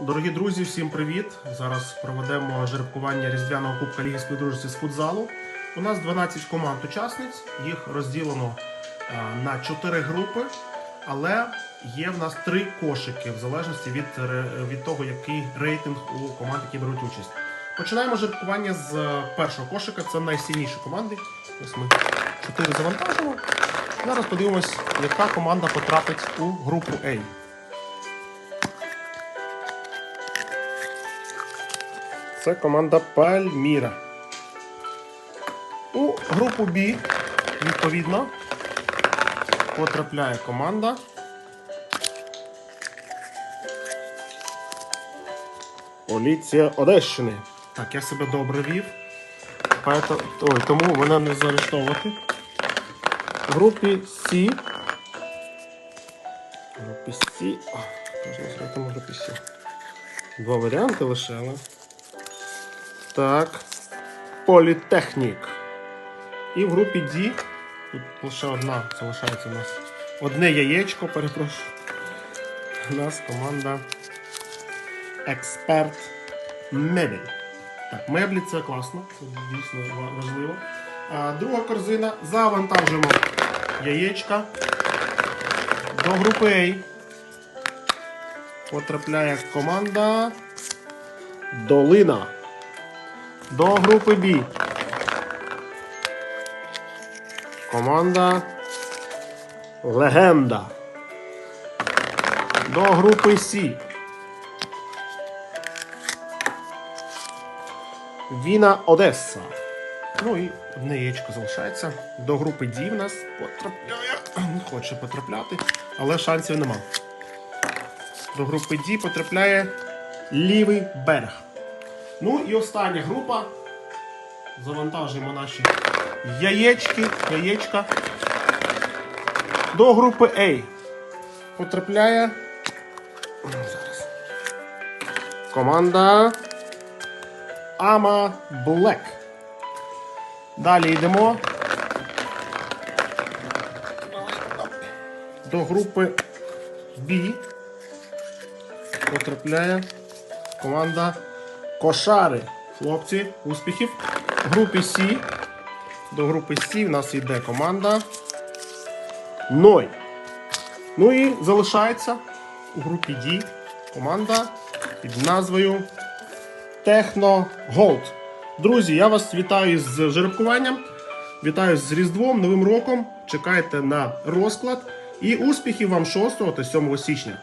Дорогі друзі, всім привіт! Зараз проведемо жеребкування різдвяного кубка Ліги співдружності з футзалу. У нас 12 команд учасниць, їх розділено е, на 4 групи, але є в нас 3 кошики в залежності від, від того, який рейтинг у команд, які беруть участь. Починаємо жеребкування з е, першого кошика, це найсильніші команди. Ось ми 4 завантажимо. Зараз подивимось, яка команда потрапить у групу А. Це команда Пальміра. У групу Б, відповідно, потрапляє команда. Поліція Одещини. Так, я себе добре вів. Ой, тому мене не заарештовувати. В групі С. Групі С. Можна зробити групі С. Два варіанти лише, але. Так. Політехнік. І в групі D. Тут лише одна залишається у нас. Одне яєчко, перепрошую. У нас команда Експерт Мебель. Так, меблі це класно, це дійсно важливо. А, друга корзина. Завантажимо яєчка. До групи A. Потрапляє команда Долина. До групи Б. Команда Легенда. До групи С. Віна Одеса. Ну і одне яєчко залишається. До групи D в нас потрапляє. Не хоче потрапляти, але шансів нема. До групи D потрапляє лівий берег. Ну і остання група. Завантажуємо наші яєчки, яєчка. До групи A. Потрапляє. Зараз. Команда Ама Блек. Далі йдемо. До групи B. Потрапляє команда Кошари. Хлопці, успіхів. В групі С. До групи С в нас йде команда Ной. Ну і залишається у групі D команда під назвою Техно Голд. Друзі, я вас вітаю з жеребкуванням. Вітаю з Різдвом, Новим роком. Чекайте на розклад. І успіхів вам 6 та 7 січня.